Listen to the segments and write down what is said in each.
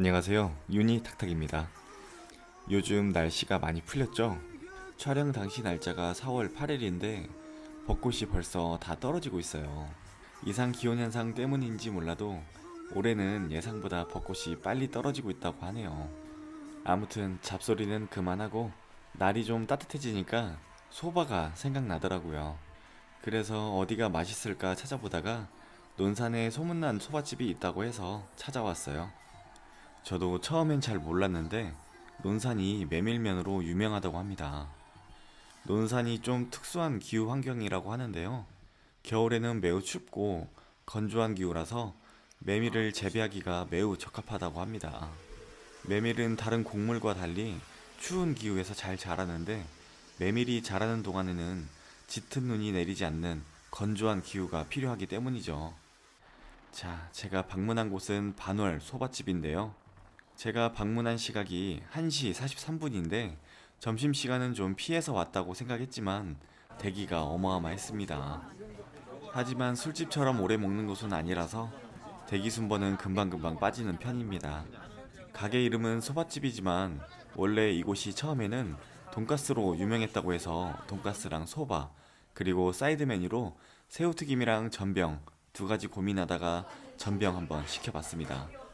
안녕하세요. 유니 탁탁입니다. 요즘 날씨가 많이 풀렸죠? 촬영 당시 날짜가 4월 8일인데 벚꽃이 벌써 다 떨어지고 있어요. 이상 기온 현상 때문인지 몰라도 올해는 예상보다 벚꽃이 빨리 떨어지고 있다고 하네요. 아무튼 잡소리는 그만하고 날이 좀 따뜻해지니까 소바가 생각나더라고요. 그래서 어디가 맛있을까 찾아보다가 논산에 소문난 소바집이 있다고 해서 찾아왔어요. 저도 처음엔 잘 몰랐는데 논산이 메밀면으로 유명하다고 합니다. 논산이 좀 특수한 기후 환경이라고 하는데요. 겨울에는 매우 춥고 건조한 기후라서 메밀을 재배하기가 매우 적합하다고 합니다. 메밀은 다른 곡물과 달리 추운 기후에서 잘 자라는데 메밀이 자라는 동안에는 짙은 눈이 내리지 않는 건조한 기후가 필요하기 때문이죠. 자, 제가 방문한 곳은 반월 소바집인데요. 제가 방문한 시각이 1시 43분인데 점심시간은 좀 피해서 왔다고 생각했지만 대기가 어마어마했습니다. 하지만 술집처럼 오래 먹는 곳은 아니라서 대기 순번은 금방금방 빠지는 편입니다. 가게 이름은 소바집이지만 원래 이곳이 처음에는 돈가스로 유명했다고 해서 돈가스랑 소바 그리고 사이드 메뉴로 새우튀김이랑 전병 두 가지 고민하다가 전병 한번 시켜봤습니다.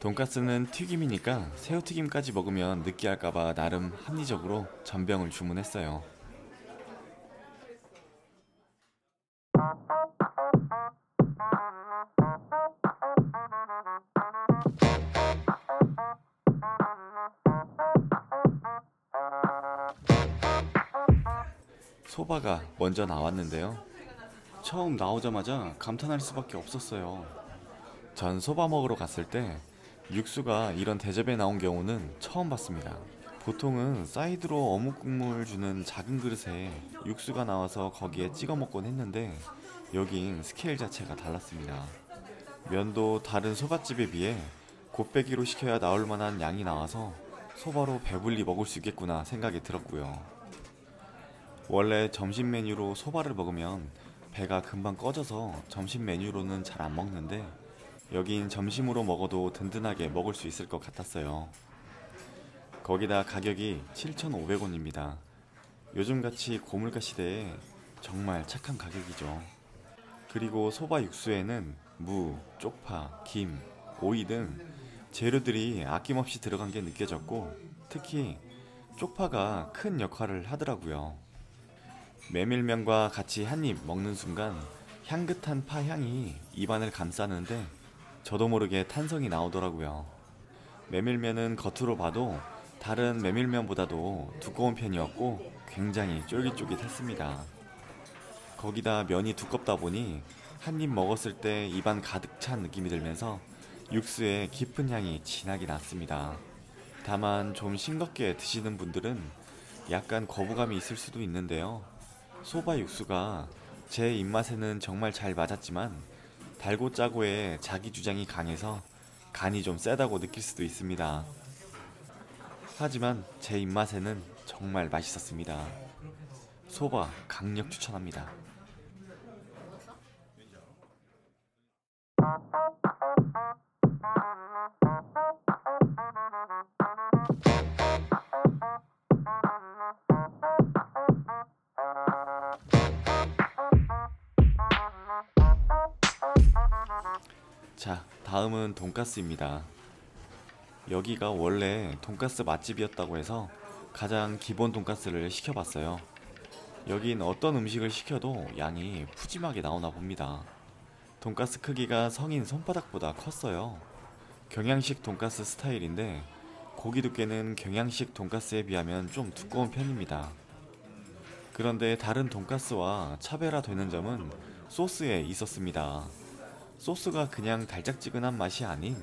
돈가스는 튀김이니까 새우튀김까지 먹으면 느끼할까봐 나름 합리적으로 전병을 주문했어요. 소바가 먼저 나왔는데요. 처음 나오자마자 감탄할 수밖에 없었어요. 전 소바 먹으러 갔을 때 육수가 이런 대접에 나온 경우는 처음 봤습니다. 보통은 사이드로 어묵 국물 주는 작은 그릇에 육수가 나와서 거기에 찍어 먹곤 했는데 여긴 스케일 자체가 달랐습니다. 면도 다른 소바집에 비해 곱빼기로 시켜야 나올 만한 양이 나와서 소바로 배불리 먹을 수 있겠구나 생각이 들었고요. 원래 점심 메뉴로 소바를 먹으면 배가 금방 꺼져서 점심 메뉴로는 잘 안 먹는데 여긴 점심으로 먹어도 든든하게 먹을 수 있을 것 같았어요. 거기다 가격이 7,500원입니다. 요즘같이 고물가 시대에 정말 착한 가격이죠. 그리고 소바 육수에는 무, 쪽파, 김, 오이 등 재료들이 아낌없이 들어간 게 느껴졌고 특히 쪽파가 큰 역할을 하더라고요. 메밀면과 같이 한 입 먹는 순간 향긋한 파 향이 입안을 감싸는데 저도 모르게 탄성이 나오더라고요. 메밀면은 겉으로 봐도 다른 메밀면보다도 두꺼운 편이었고 굉장히 쫄깃쫄깃했습니다. 거기다 면이 두껍다 보니 한 입 먹었을 때 입안 가득 찬 느낌이 들면서 육수에 깊은 향이 진하게 났습니다. 다만 좀 싱겁게 드시는 분들은 약간 거부감이 있을 수도 있는데요. 소바 육수가 제 입맛에는 정말 잘 맞았지만 달고 짜고의 자기 주장이 강해서 간이 좀 세다고 느낄 수도 있습니다. 하지만 제 입맛에는 정말 맛있었습니다. 소바 강력 추천합니다. 다음은 돈가스입니다. 여기가 원래 돈가스 맛집이었다고 해서 가장 기본 돈가스를 시켜봤어요. 여긴 어떤 음식을 시켜도 양이 푸짐하게 나오나 봅니다. 돈가스 크기가 성인 손바닥보다 컸어요. 경양식 돈가스 스타일인데 고기 두께는 경양식 돈가스에 비하면 좀 두꺼운 편입니다. 그런데 다른 돈가스와 차별화되는 점은 소스에 있었습니다. 소스가 그냥 달짝지근한 맛이 아닌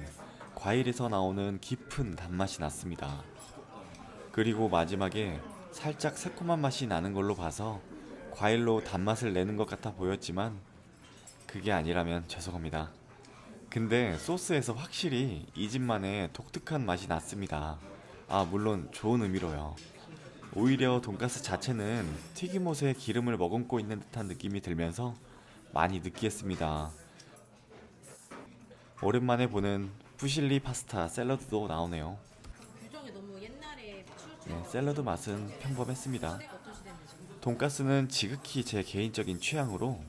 과일에서 나오는 깊은 단맛이 났습니다. 그리고 마지막에 살짝 새콤한 맛이 나는 걸로 봐서 과일로 단맛을 내는 것 같아 보였지만 그게 아니라면 죄송합니다. 근데 소스에서 확실히 이 집만의 독특한 맛이 났습니다. 아, 물론 좋은 의미로요. 오히려 돈가스 자체는 튀김옷에 기름을 머금고 있는 듯한 느낌이 들면서 많이 느끼했습니다. 오랜만에 보는 푸실리 파스타 샐러드도 나오네요. 규정이 너무 옛날에 네, 샐러드 맛은 평범했습니다. 돈가스는 지극히 제 개인적인 취향으로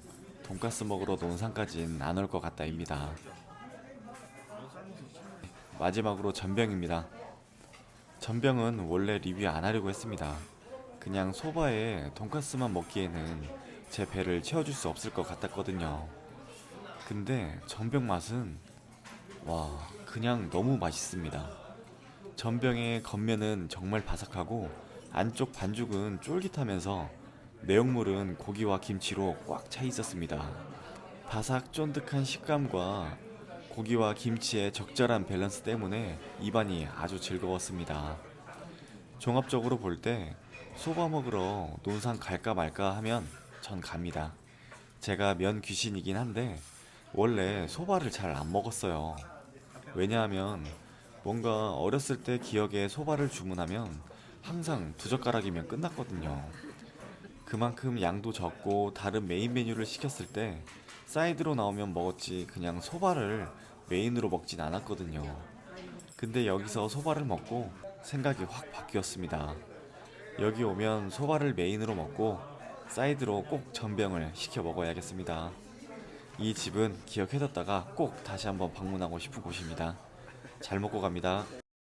돈가스 먹으러 논산까진 안 올 것 같다입니다. 마지막으로 전병입니다. 전병은 원래 리뷰 안 하려고 했습니다. 그냥 소바에 돈가스만 먹기에는 제 배를 채워줄 수 없을 것 같았거든요. 근데 전병 맛은 와 그냥 너무 맛있습니다. 전병의 겉면은 정말 바삭하고 안쪽 반죽은 쫄깃하면서 내용물은 고기와 김치로 꽉 차 있었습니다. 바삭 쫀득한 식감과 고기와 김치의 적절한 밸런스 때문에 입안이 아주 즐거웠습니다. 종합적으로 볼 때 소바 먹으러 논산 갈까 말까 하면 전 갑니다. 제가 면 귀신이긴 한데 원래 소바를 잘 안 먹었어요. 왜냐하면 뭔가 어렸을 때 기억에 소바를 주문하면 항상 두 젓가락이면 끝났거든요. 그만큼 양도 적고 다른 메인 메뉴를 시켰을 때 사이드로 나오면 먹었지 그냥 소바를 메인으로 먹진 않았거든요. 근데 여기서 소바를 먹고 생각이 확 바뀌었습니다. 여기 오면 소바를 메인으로 먹고 사이드로 꼭 전병을 시켜 먹어야겠습니다. 이 집은 기억해뒀다가 꼭 다시 한번 방문하고 싶은 곳입니다. 잘 먹고 갑니다.